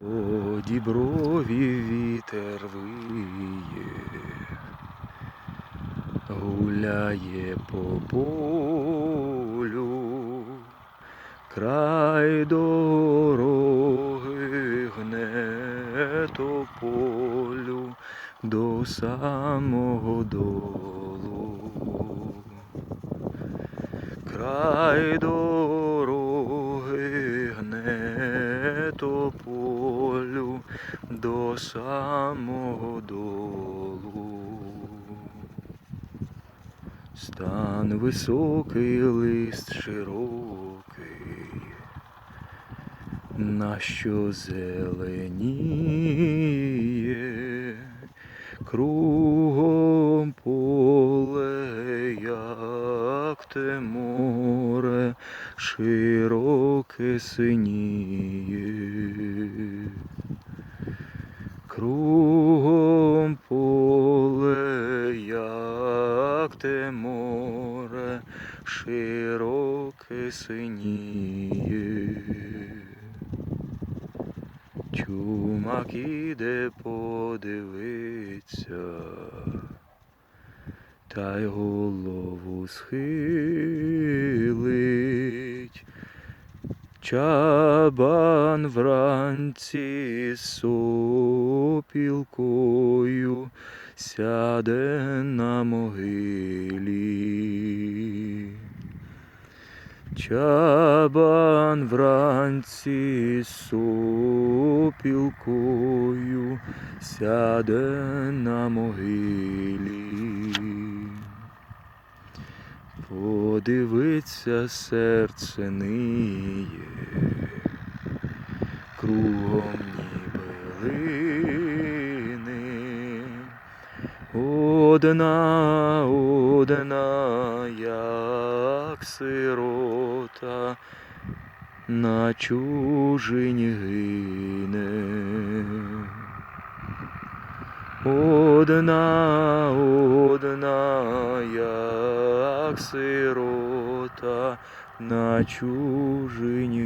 О діброві вітер виє, гуляє по полю, край дороги гне тополю до самого долу. Край дороги гне тополю до самого долу. Стан високий, лист широкий, на що зеленіє, кругом поле, як те море, широке синіє. Кругом поле, як те море, широке синіє. Чумак іде подивиться, та й голову схилить. Чабан вранці сопілкою сяде на могилі. Чабан вранці сопілкою сяде на могилі. Подивиться серце ниє, кругом ніби. Одна, одна, як сирота, на чужині гине. Одна, одна, як сирота, на чужині.